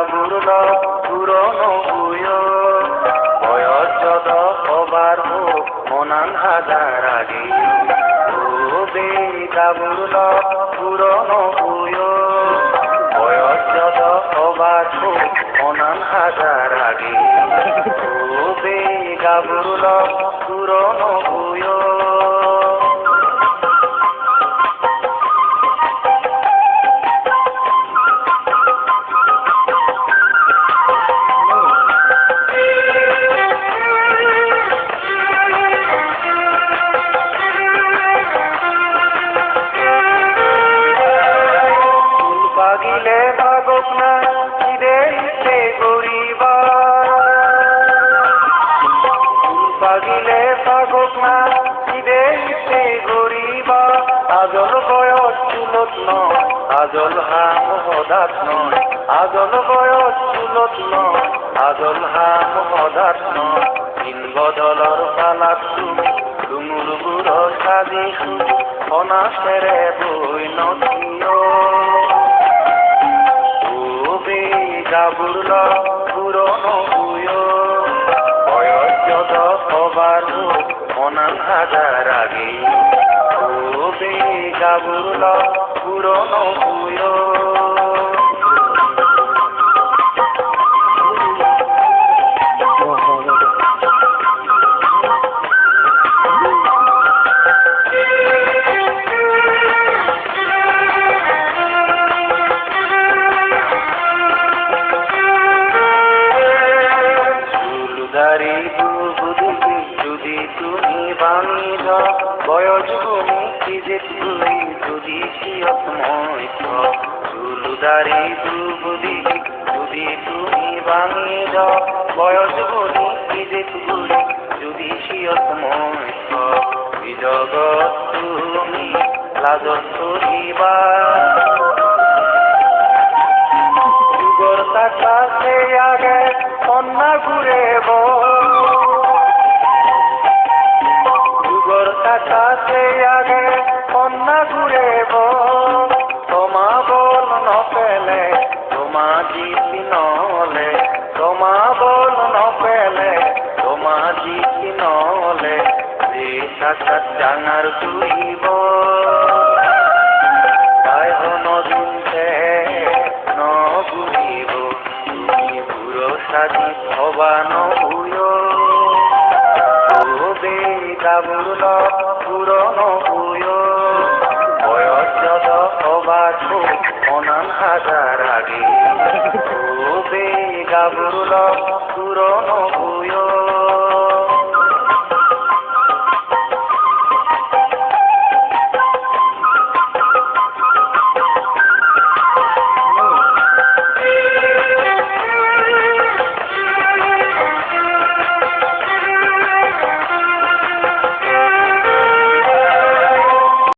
গাবুরল পুরনো বুয়। হবার মনান হাজার আগে। বে গাবুরল পুরনো বুয়। হবার হোক, মনান হাজার আগে। বে গাবুরল পুরনো বুয়। পাগিলে ভাগক না ইচ্ছে গরিবা আজল বয়স চুলত নয়, আজল হা মহদাত নয়, আজল বয়স চুলত নয়, আজল হা মহদাত নয়, দিন বদলর পালাত তুমি ডুমুর বুড়ো সাজি শুধু অনাসেরে বই নদীয় বে গাবুরল মনান হাজার আগে ও বে গাবুরল পুরনো চুলদারি বুবুদি যদি তুমি দাও বয়স কি যে তুই যদি সিয়তময় চুলদারি বুবুদি যদি তুমি দাও বয়স কি যে তুই যদি সিয়তময় এই জগৎ তুমি লাজত করিবা যুগর কাছে আগে কন্যা ঘুরে যুগর কাছে আগে কন্যা ঘুরে তোমা বল নপেলে তোমা জিতি নলে। তোমা বল নপেলে তোমা জিতি নলে। যে সাক্ষাৎ জানার তুইব কাবুল পুরনো পুয়। বয়স যত অবাক অনান হাজার আগে। গাবুল